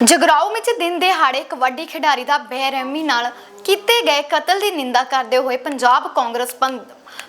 ਜਗਰਾਉਂ ਵਿੱਚ ਦਿਨ ਦਿਹਾੜੇ ਕਬੱਡੀ ਖਿਡਾਰੀ ਦਾ ਬੇਰਹਿਮੀ ਨਾਲ ਕੀਤੇ ਗਏ ਕਤਲ ਦੀ ਨਿੰਦਾ ਕਰਦੇ ਹੋਏ ਪੰਜਾਬ ਕਾਂਗਰਸ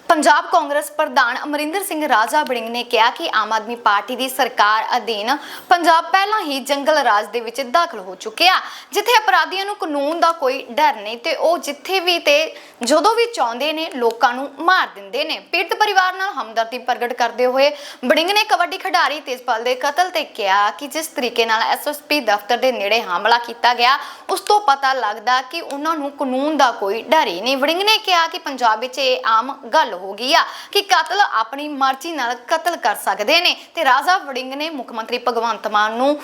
ਪੰਜਾਬ ਕਾਂਗਰਸ ਪ੍ਰਧਾਨ ਅਮਰਿੰਦਰ ਸਿੰਘ ਰਾਜਾ ਵੜਿੰਗ ਨੇ ਕਿਹਾ ਕਿ ਆਮ ਆਦਮੀ ਪਾਰਟੀ ਦੀ ਸਰਕਾਰ ਅਧੀਨ ਪੰਜਾਬ ਪਹਿਲਾਂ ਹੀ ਜੰਗਲ ਰਾਜ ਦੇ ਵਿੱਚ ਦਾਖਲ ਹੋ ਚੁੱਕਿਆ ਜਿੱਥੇ ਅਪਰਾਧੀਆਂ ਨੂੰ ਕਾਨੂੰਨ ਦਾ ਕੋਈ ਡਰ ਨਹੀਂ ਤੇ ਉਹ ਜਿੱਥੇ ਵੀ ਤੇ ਜਦੋਂ ਵੀ ਚਾਹੁੰਦੇ ਨੇ ਲੋਕਾਂ ਨੂੰ ਮਾਰ ਦਿੰਦੇ ਨੇ। ਪੀੜਤ ਪਰਿਵਾਰ ਨਾਲ ਹਮਦਰਦੀ ਪ੍ਰਗਟ ਕਰਦੇ ਹੋਏ ਬੜਿੰਗ ਨੇ ਕਬੱਡੀ ਖਿਡਾਰੀ ਤੇਜਪਾਲ ਦੇ ਕਤਲ ਤੇ ਕਿਹਾ ਕਿ ਜਿਸ ਤਰੀਕੇ ਨਾਲ ਐਸਐਸਪੀ ਦਫ਼ਤਰ ਦੇ ਨੇੜੇ ਹਮਲਾ ਕੀਤਾ ਗਿਆ, ਉਸ ਤੋਂ ਪਤਾ ਲੱਗਦਾ ਕਿ ਉਹਨਾਂ ਨੂੰ ਕਾਨੂੰਨ ਦਾ ਕੋਈ ਡਰ ਹੀ ਨਹੀਂ। ਵੜਿੰਗ ਨੇ ਕਿਹਾ ਕਿ ਪੰਜਾਬ ਵਿੱਚ ਇਹ ਆਮ ਗੱਲ ਹੋ ਗਈ ਆ ਕਿ ਕਤਲ ਆਪਣੀ ਮਰਜ਼ੀ ਨਾਲ ਕਤਲ ਕਰ ਸਕਦੇ ਨੇ ਤੇ ਰਾਜਾ ਵੜਿੰਗ ਨੇ ਮੁੱਖ ਮੰਤਰੀ ਭਗਵੰਤ ਮਾਨ ਨੂੰ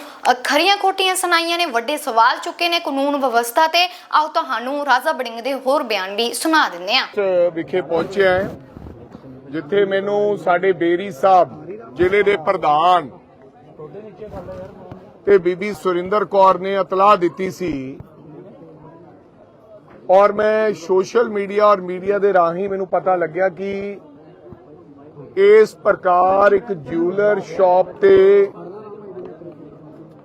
ਖਰੀਆਂ ਖੋਟੀਆਂ ਸੁਣਾਈਆਂ ਨੇ, ਵੱਡੇ ਸਵਾਲ ਚੁੱਕੇ ਨੇ, ਕਾਨੂੰਨ ਵਿਵਸਥਾ ਤੇ ਆਓ ਤੁਹਾਨੂੰ ਰਾਜਾ ਵੜਿੰਗ ਦੇ ਹੋਰ ਬਿਆਨ ਵੀ ਸੁਣਾ ਦਿੰਦੇ ਆ ਚ ਵਿਖੇ ਪਹੁੰਚਿਆ ਹੈ, ਜਿੱਥੇ ਮੈਨੂੰ ਸਾਡੇ ਬੇਰੀ ਸਾਹਿਬ, ਜ਼ਿਲ੍ਹੇ ਦੇ ਪ੍ਰਧਾਨ ਤੇ ਬੀਬੀ ਸੁਰਿੰਦਰ ਕੌਰ ਨੇ ਇਤਲਾਹ ਦਿੱਤੀ ਸੀ ਔਰ ਮੈਂ ਸੋਸ਼ਲ ਮੀਡੀਆ ਔਰ ਮੀਡੀਆ ਦੇ ਰਾਹੀਂ ਮੈਨੂੰ ਪਤਾ ਲੱਗਿਆ ਕਿ ਇਸ ਪ੍ਰਕਾਰ ਇੱਕ ਜਿਊਲਰ ਸ਼ਾਪ ਤੇ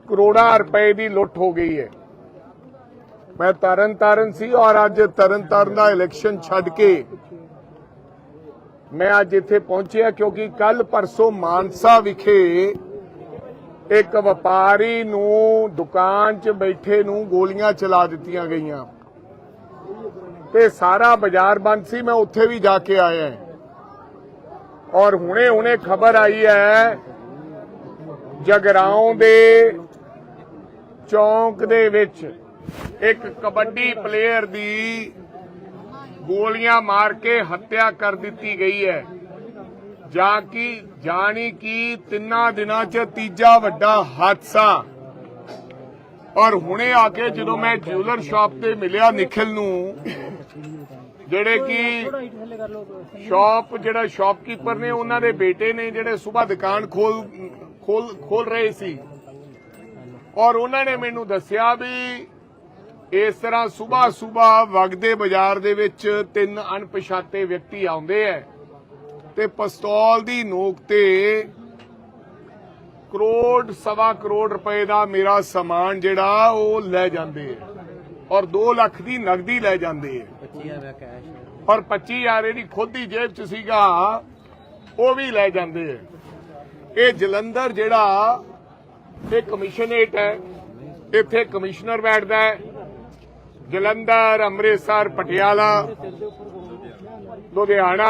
ਕਰੋੜਾਂ ਰੁਪਏ ਦੀ ਲੁੱਟ ਹੋ ਗਈ ਹੈ। ਮੈਂ ਤਰਨ ਤਾਰਨ ਸੀ ਔਰ ਅੱਜ ਤਰਨ ਤਾਰਨ ਦਾ ਇਲੈਕਸ਼ਨ ਛੱਡ ਕੇ ਮੈਂ ਅੱਜ ਇੱਥੇ ਪਹੁੰਚਿਆ ਕਿਉਂਕਿ ਕੱਲ ਪਰਸੋਂ ਮਾਨਸਾ ਵਿਖੇ ਇੱਕ ਵਪਾਰੀ ਨੂੰ ਦੁਕਾਨ 'ਚ ਬੈਠੇ ਨੂੰ ਗੋਲੀਆਂ ਚਲਾ ਦਿੱਤੀਆਂ ਗਈਆਂ। ਤੇ ਸਾਰਾ ਬਾਜ਼ਾਰ ਬੰਦ ਸੀ, ਮੈਂ ਉੱਥੇ ਵੀ ਜਾ ਕੇ ਆਇਆ। ਔਰ ਹੁਣੇ ਹੁਣੇ ਖਬਰ ਆਈ ਹੈ, ਜਗਰਾਉਂ ਦੇ ਚੌਂਕ ਦੇ ਵਿੱਚ ਇੱਕ ਕਬੱਡੀ ਪਲੇਅਰ ਦੀ ਗੋਲੀਆਂ ਮਾਰ ਕੇ ਹੱਤਿਆ ਕਰ ਦਿੱਤੀ ਗਈ ਹੈ। ਜਾਂ ਕਿ ਜਾਣੀ ਕਿ, ਤਿੰਨਾਂ ਦਿਨਾਂ 'ਚ ਤੀਜਾ ਵੱਡਾ ਹਾਦਸਾ ਔਰ ਹੁਣੇ ਆ ਕੇ ਜਦੋਂ ਮੈਂ ਜਿਊਲਰ ਸ਼ਾਪ ਤੇ ਮਿਲਿਆ ਨikhil ਨੂੰ, ਜਿਹੜੇ ਕਿ ਸ਼ਾਪ ਜਿਹੜਾ ਸ਼ਾਪਕੀਪਰ ਨੇ ਉਹਨਾਂ ਦੇ ਬੇਟੇ ਨੇ ਜਿਹੜੇ ਸਵੇਰ ਦੁਕਾਨ ਖੋਲ ਖੋਲ ਖੋਲ ਰਹੇ ਸੀ। ਔਰ ਉਹਨਾਂ ਨੇ ਮੈਨੂੰ ਦੱਸਿਆ ਵੀ ਇਸ ਤਰ੍ਹਾਂ ਸਵੇਰ ਸਵੇਰ ਵਗਦੇ ਬਾਜ਼ਾਰ ਦੇ ਵਿੱਚ ਤਿੰਨ ਅਣਪਛਾਤੇ ਵਿਅਕਤੀ ਆਉਂਦੇ ਐ ਤੇ ਪਿਸਤੌਲ ਦੀ ਨੋਕ ਤੇ ਕਰੋੜ ਸਵਾ ਕਰੋੜ ਰੁਪਏ ਦਾ ਮੇਰਾ ਸਮਾਨ ਜਿਹੜਾ ਉਹ ਲੈ ਜਾਂਦੇ ਐ ਔਰ 2 ਲੱਖ ਦੀ ਨਗਦੀ ਲੈ ਜਾਂਦੇ ਐ 25000 ਕੈਸ਼ ਔਰ 25000 ਇਹਦੀ ਖੁਦ ਦੀ ਜੇਬ 'ਚ ਸੀਗਾ ਉਹ ਵੀ ਲੈ ਜਾਂਦੇ ਐ ਇਹ ਜਲੰਧਰ ਜਿਹੜਾ ਇਹ ਕਮਿਸ਼ਨਰੇਟ ਹੈ ਇੱਥੇ ਕਮਿਸ਼ਨਰ ਬੈਠਦਾ ਹੈ। ਜਲੰਧਰ ਅੰਮ੍ਰਿਤਸਰ ਪਟਿਆਲਾ ਲੁਧਿਆਣਾ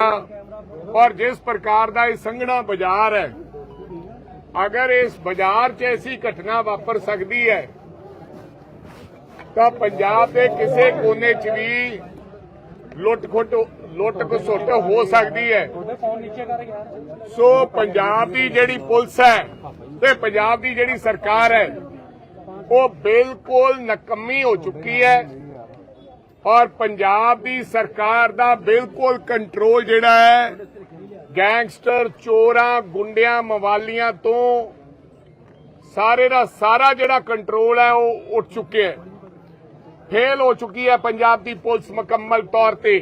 ਔਰ ਜਿਸ ਪ੍ਰਕਾਰ ਦਾ ਇਹ ਸੰਘਣਾ ਬਾਜ਼ਾਰ ਹੈ ਅਗਰ ਇਸ ਬਾਜ਼ਾਰ 'ਚ ਐਸੀ ਘਟਨਾ ਵਾਪਰ ਸਕਦੀ ਹੈ, ਤਾਂ ਪੰਜਾਬ ਦੇ ਕਿਸੇ ਕੋਨੇ 'ਚ ਵੀ ਲੁੱਟ ਖੁੱਟ, ਲੁੱਟ ਖਸੁੱਟ ਹੋ ਸਕਦੀ ਹੈ। ਸੋ ਪੰਜਾਬ ਦੀ ਜਿਹੜੀ ਪੁਲਿਸ ਹੈ ਤੇ ਪੰਜਾਬ ਦੀ ਜਿਹੜੀ ਸਰਕਾਰ ਹੈ, ਉਹ ਬਿਲਕੁਲ ਨਕਮੀ ਹੋ ਚੁੱਕੀ ਹੈ ਔਰ ਪੰਜਾਬ ਦੀ ਸਰਕਾਰ ਦਾ ਬਿਲਕੁਲ ਕੰਟਰੋਲ ਜਿਹੜਾ ਹੈ ਗੈਂਗਸਟਰ, ਚੋਰਾਂ, ਗੁੰਡਿਆਂ, ਮਵਾਲੀਆਂ ਤੋਂ ਸਾਰੇ ਦਾ ਸਾਰਾ ਜਿਹੜਾ ਕੰਟਰੋਲ ਹੈ ਉਹ ਉੱਠ ਚੁੱਕਿਆ ਹੈ। ਫੇਲ ਹੋ ਚੁੱਕੀ ਹੈ ਪੰਜਾਬ ਦੀ ਪੁਲਿਸ ਮੁਕੰਮਲ ਤੌਰ ਤੇ।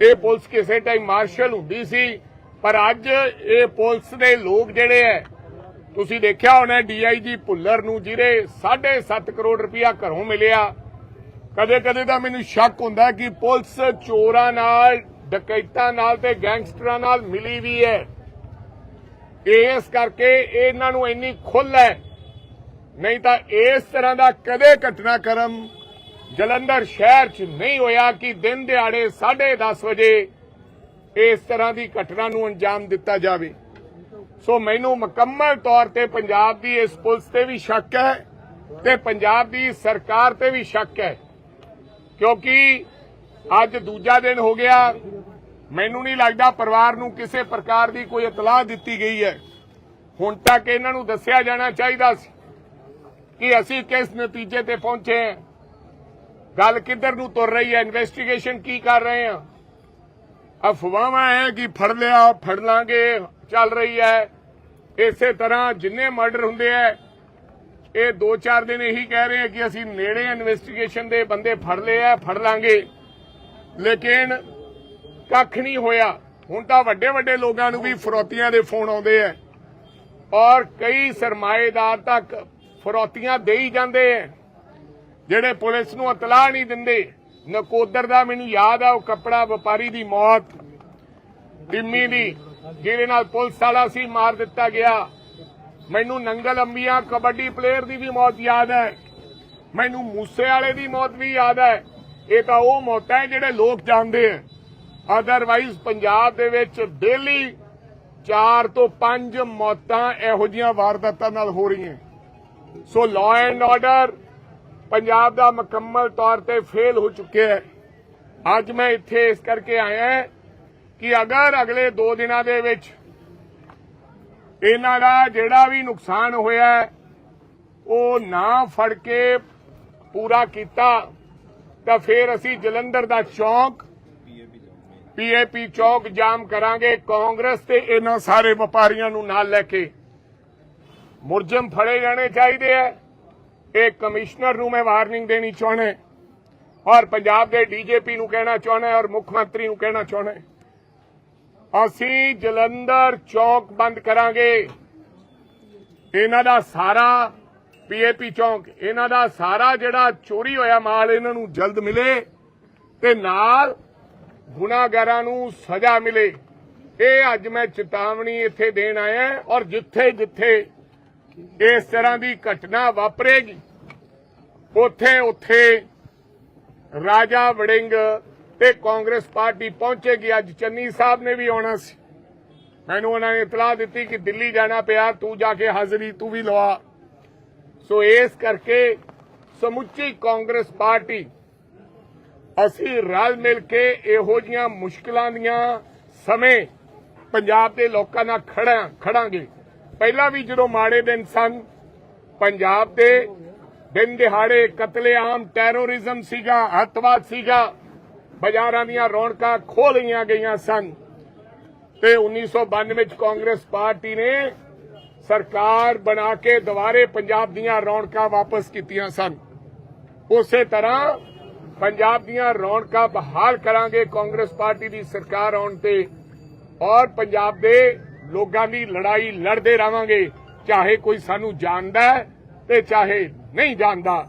ਇਹ ਪੁਲਿਸ ਕਿਸੇ ਟਾਈਮ ਮਾਰਸ਼ਲ ਹੁੰਦੀ ਸੀ, ਪਰ ਅੱਜ ਇਹ ਪੁਲਿਸ ਦੇ ਲੋਕ ਜਿਹੜੇ ਐ ਤੁਸੀਂ ਦੇਖਿਆ ਹੋਣਾ ਡੀਆਈਜੀ ਭੁੱਲਰ ਨੂੰ, ਜਿਹਦੇ 7.5 ਕਰੋੜ ਰੁਪਇਆ ਘਰੋਂ ਮਿਲਿਆ। ਕਦੇ ਕਦੇ ਤਾਂ ਮੈਨੂੰ ਸ਼ੱਕ ਹੁੰਦਾ ਕਿ ਪੁਲਿਸ ਚੋਰਾਂ ਨਾਲ ਡਕੈਤਾਂ ਨਾਲ ਤੇ ਗੈਂਗਸਟਰਾਂ ਨਾਲ ਮਿਲੀ ਵੀ ਹੈ। ਇਸ ਕਰਕੇ ਇਹਨਾਂ ਨੂੰ ਇੰਨੀ ਖੁੱਲ ਹੈ। ਨਹੀਂ ਤਾਂ ਇਸ ਤਰ੍ਹਾਂ ਦਾ ਕਦੇ ਘਟਨਾਕ੍ਰਮ ਜਲੰਧਰ ਸ਼ਹਿਰ 'ਚ ਨਹੀਂ ਹੋਇਆ ਕਿ ਦਿਨ ਦਿਹਾੜੇ 10:30 ਵਜੇ ਇਸ ਤਰ੍ਹਾਂ ਦੀ ਘਟਨਾ ਨੂੰ ਅੰਜਾਮ ਦਿੱਤਾ ਜਾਵੇ। ਸੋ ਮੈਨੂੰ ਮੁਕੰਮਲ ਤੌਰ ਤੇ ਪੰਜਾਬ ਦੀ ਇਸ ਪੁਲਿਸ ਤੇ ਵੀ ਸ਼ੱਕ ਹੈ ਤੇ ਪੰਜਾਬ ਦੀ ਸਰਕਾਰ ਤੇ ਵੀ ਸ਼ੱਕ ਹੈ। ਕਿਉਂਕਿ ਅੱਜ ਦੂਜਾ ਦਿਨ ਹੋ ਗਿਆ। ਮੈਨੂੰ ਨਹੀਂ ਲੱਗਦਾ ਪਰਿਵਾਰ ਨੂੰ ਕਿਸੇ ਪ੍ਰਕਾਰ ਦੀ ਕੋਈ ਇਤਲਾਹ ਦਿੱਤੀ ਗਈ ਹੈ। ਹੁਣ ਤੱਕ ਇਹਨਾਂ ਨੂੰ ਦੱਸਿਆ ਜਾਣਾ ਚਾਹੀਦਾ ਸੀ ਕਿ ਅਸੀਂ ਕਿਸ ਨਤੀਜੇ ਤੇ ਪਹੁੰਚੇ ਹਾਂ। ਗੱਲ ਕਿੱਧਰ ਨੂੰ ਤੁਰ ਰਹੀ ਹੈ? ਇਨਵੈਸਟੀਗੇਸ਼ਨ ਕੀ ਕਰ ਰਹੇ ਹਾਂ? ਅਫਵਾਹਾਂ ਹੈ ਕਿ ਫੜ ਲਿਆ, ਫੜ ਲਾਂਗੇ, ਚੱਲ ਰਹੀ ਹੈ। ਇਸੇ ਤਰ੍ਹਾਂ ਜਿੰਨੇ ਮਰਡਰ ਹੁੰਦੇ ਆ ਇਹ 2-4 ਦਿਨ ਇਹੀ ਕਹਿ ਰਹੇ ਆ ਕਿ ਅਸੀਂ ਨੇੜੇ ਇਨਵੈਸਟੀਗੇਸ਼ਨ ਦੇ ਬੰਦੇ ਫੜ ਲਏ ਆ ਫੜ ਲਾਂਗੇ। ਲੇਕਿਨ ਕੱਖ ਨਹੀਂ ਹੋਇਆ। ਹੁਣ ਤਾਂ ਵੱਡੇ ਵੱਡੇ ਲੋਕਾਂ ਨੂੰ ਵੀ ਫਰੋਤੀਆਂ ਦੇ ਫੋਨ ਆਉਂਦੇ ਆ ਔਰ ਕਈ ਸਰਮਾਏਦਾਰ ਤੱਕ ਫਰੌਤੀਆਂ ਦੇਈ ਜਾਂਦੇ ਐ। ਜਿਹੜੇ ਪੁਲਿਸ ਨੂੰ ਇਤਲਾਹ ਨਹੀਂ ਦਿੰਦੇ। ਨਕੋਦਰ ਦਾ ਮੈਨੂੰ ਯਾਦ ਆ, ਉਹ ਕਪੜਾ ਵਪਾਰੀ ਦੀ ਮੌਤ। ਟਿੰਮੀ ਦੀ, ਜਿਹਦੇ ਨਾਲ ਪੁਲਿਸ ਵਾਲਾ ਸੀ, ਮਾਰ ਦਿੱਤਾ ਗਿਆ। ਮੈਨੂੰ ਨੰਗਲ ਅੰਬੀਆਂ, ਕਬੱਡੀ ਪਲੇਅਰ ਦੀ ਵੀ ਮੌਤ ਯਾਦ ਹੈ ਮੈਨੂੰ ਮੂਸੇ ਵਾਲੇ ਦੀ ਮੌਤ ਵੀ ਯਾਦ ਹੈ ਇਹ ਤਾਂ ਉਹ ਮੌਤਾਂ ਹੈ ਜਿਹੜੇ ਲੋਕ ਜਾਣਦੇ ਆ ਅਦਰਵਾਈਜ਼ ਪੰਜਾਬ ਦੇ ਵਿੱਚ ਡੇਲੀ 4 ਤੋਂ 5 ਮੌਤਾਂ ਇਹੋ ਜੀਆਂ ਵਾਰਦਾਤਾਂ ਨਾਲ ਹੋ ਰਹੀਆਂ। So law and order Punjab ਦਾ ਮੁਕੰਮਲ ਤੌਰ ਤੇ ਫੇਲ ਹੋ ਚੁੱਕਿਆ ਹੈ। ਅੱਜ ਮੈਂ ਇੱਥੇ ਇਸ ਕਰਕੇ ਆਇਆ ਕਿ ਅਗਰ ਅਗਲੇ 2 ਦਿਨਾਂ ਦੇ ਵਿੱਚ ਇਹਨਾਂ ਦਾ ਜਿਹੜਾ ਵੀ ਨੁਕਸਾਨ ਹੋਇਆ ਉਹ ਨਾ ਫੜ ਕੇ ਪੂਰਾ ਕੀਤਾ, ਤਾਂ ਫਿਰ ਅਸੀਂ ਜਲੰਧਰ ਦਾ ਚੌਂਕ ਪੀਏਪੀ ਚੌਕ ਜਾਮ ਕਰਾਂਗੇ। ਕਾਂਗਰਸ ਤੇ ਇਹਨਾਂ ਸਾਰੇ ਵਪਾਰੀਆਂ ਨੂੰ ਨਾਲ ਲੈ ਕੇ। ਮੁਰਜਮ ਫੜੇ ਜਾਣੇ ਚਾਹੀਦੇ ਐ ਇਹ ਕਮਿਸ਼ਨਰ ਨੂੰ ਮੈਂ ਵਾਰਨਿੰਗ ਦੇਣੀ ਚਾਹਣਾ ਔਰ ਪੰਜਾਬ ਦੇ ਡੀਜੀਪੀ ਨੂੰ ਕਹਿਣਾ ਚਾਹਣਾ ਔਰ ਮੁੱਖ ਮੰਤਰੀ ਨੂੰ ਕਹਿਣਾ ਚਾਹਣਾ ਅਸੀਂ ਜਲੰਧਰ ਚੌਕ ਬੰਦ ਕਰਾਂਗੇ। ਇਹਨਾਂ ਦਾ ਸਾਰਾ ਪੀਏਪੀ ਚੌਕ, ਇਹਨਾਂ ਦਾ ਸਾਰਾ ਜਿਹੜਾ ਚੋਰੀ ਹੋਇਆ ਮਾਲ ਇਹਨਾਂ ਨੂੰ ਜਲਦ ਮਿਲੇ ਤੇ ਨਾਲ ਗੁਨਾਹਗਾਰਾਂ ਨੂੰ ਸਜ਼ਾ ਮਿਲੇ। ਇਹ ਅੱਜ ਮੈਂ ਚੇਤਾਵਨੀ ਇੱਥੇ ਦੇਣ ਆਇਆ ਔਰ ਜਿੱਥੇ ਜਿੱਥੇ ਇਸ ਤਰ੍ਹਾਂ ਦੀ ਘਟਨਾ ਵਾਪਰੇਗੀ, ਉੱਥੇ ਉੱਥੇ ਰਾਜਾ ਵੜਿੰਗ ਤੇ ਕਾਂਗਰਸ ਪਾਰਟੀ ਪਹੁੰਚੇਗੀ। ਅੱਜ ਚੰਨੀ ਸਾਹਿਬ ਨੇ ਵੀ ਆਉਣਾ ਸੀ। ਮੈਨੂੰ ਉਹਨਾਂ ਨੇ ਇਤਲਾਹ ਦਿੱਤੀ ਕਿ ਦਿੱਲੀ ਜਾਣਾ ਪਿਆ, ਤੂੰ ਜਾ ਕੇ ਹਾਜ਼ਰੀ ਤੂੰ ਵੀ ਲਵਾ। ਸੋ ਇਸ ਕਰਕੇ ਸਮੁੱਚੀ ਕਾਂਗਰਸ ਪਾਰਟੀ ਅਸੀਂ ਰਲ ਮਿਲ ਕੇ ਇਹੋ ਜੀਆਂ ਮੁਸ਼ਕਲਾਂ ਦੀਆਂ ਸਮੇਂ ਪੰਜਾਬ ਦੇ ਲੋਕਾਂ ਨਾਲ ਖੜਾ ਖੜਾਂਗੇ। ਪਹਿਲਾਂ ਵੀ ਜਦੋਂ ਮਾੜੇ ਦਿਨ ਸਨ, ਪੰਜਾਬ ਦੇ ਦਿਨ ਦਿਹਾੜੇ ਕਤਲੇਆਮ ਟੈਰੋਰਿਜ਼ਮ ਸੀਗਾ, ਅੱਤਵਾਦ ਸੀਗਾ, ਬਾਜ਼ਾਰਾਂ ਦੀਆਂ ਰੌਣਕਾਂ ਖੋ ਲਈਆਂ ਗਈਆਂ ਸਨ। ਤੇ 1992 ਵਿੱਚ ਕਾਂਗਰਸ ਪਾਰਟੀ ਨੇ ਸਰਕਾਰ ਬਣਾ ਕੇ ਦੁਬਾਰੇ ਪੰਜਾਬ ਦੀਆਂ ਰੌਣਕਾਂ ਵਾਪਸ ਕੀਤੀਆਂ ਸਨ। ਉਸੇ ਤਰ੍ਹਾਂ ਪੰਜਾਬ ਦੀਆਂ ਰੌਣਕਾਂ ਬਹਾਲ ਕਰਾਂਗੇ ਕਾਂਗਰਸ ਪਾਰਟੀ ਦੀ ਸਰਕਾਰ ਆਉਣ ਤੇ ਔਰ ਪੰਜਾਬ ਦੇ ਲੋਕਾਂ ਦੀ ਲੜਾਈ ਲੜਦੇ ਰਵਾਂਗੇ ਚਾਹੇ ਕੋਈ ਸਾਨੂੰ ਜਾਣਦਾ ਤੇ ਚਾਹੇ ਨਹੀਂ ਜਾਣਦਾ।